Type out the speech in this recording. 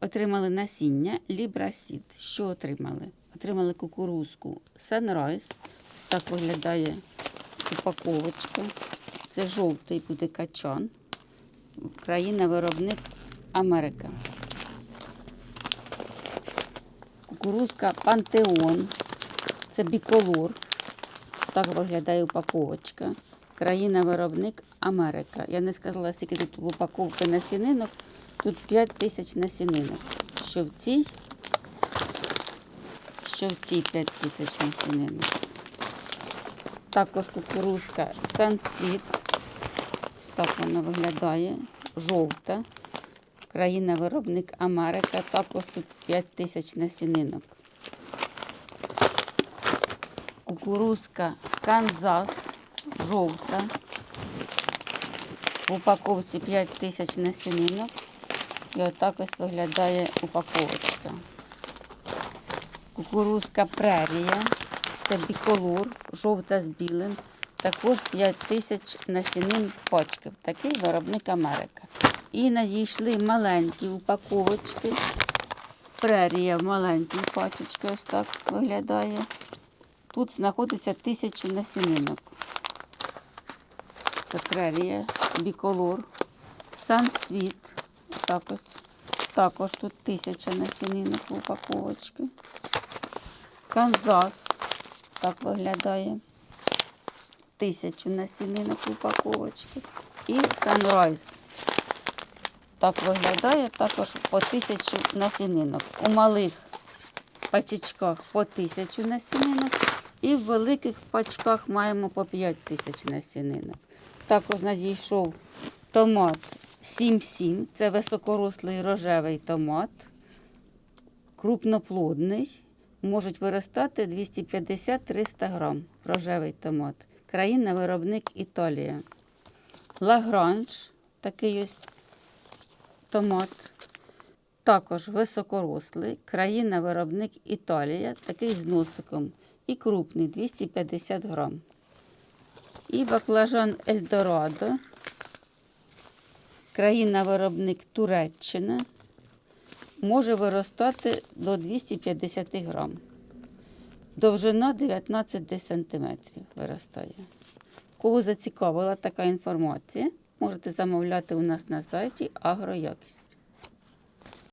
отримали насіння Лібрасід. Що отримали? Отримали кукурузку Sunrise. Ось так виглядає упаковочка. Це жовтий буде качан. Країна-виробник Америка. Кукурузка Пантеон. Це біколор. Так виглядає упаковочка. Країна-виробник Америка. Я не сказала, скільки тут в упаковці насінинок. Тут 5 тисяч насінинок. Що в цій, що в цій 5 тисяч насінинок. Також кукурузка Сансвіт. Так вона виглядає. Жовта. Країна-виробник Америка. Також тут 5 тисяч насінинок. Кукурузка Канзас. Жовта. В упаковці 5 тисяч насінинок. І отак ось виглядає упаковочка. Кукурузка прерія. Це біколор, жовта з білим. Також 5 тисяч насінин пачків. Такий виробник Америка. І надійшли маленькі упаковочки. Прерія в маленькій пачечці ось так виглядає. Тут знаходиться тисячу насінинок. Це прерія, біколор, сансвіт. Так ось. Також тут тисяча насінинок в упаковочці. Канзас. Так виглядає. Тисячу насінинок в упаковочці. І Санрайз. Так виглядає також по тисячу насінинок. У малих пачечках по тисячу насінинок. І в великих пачках маємо по 5 тисяч насінинок. Також надійшов томат 7-7. Це високорослий рожевий томат. Крупноплодний. Можуть виростати 250-300 грам рожевий томат. Країна-виробник Італія. Лагранж, такий ось томат. Також високорослий, країна-виробник Італія, такий з носиком. І крупний 250 грам. І баклажан Ельдорадо, країна-виробник Туреччина, може виростати до 250 грам. Довжина 19 см виростає. Кого зацікавила така інформація, можете замовляти у нас на сайті Агроякість.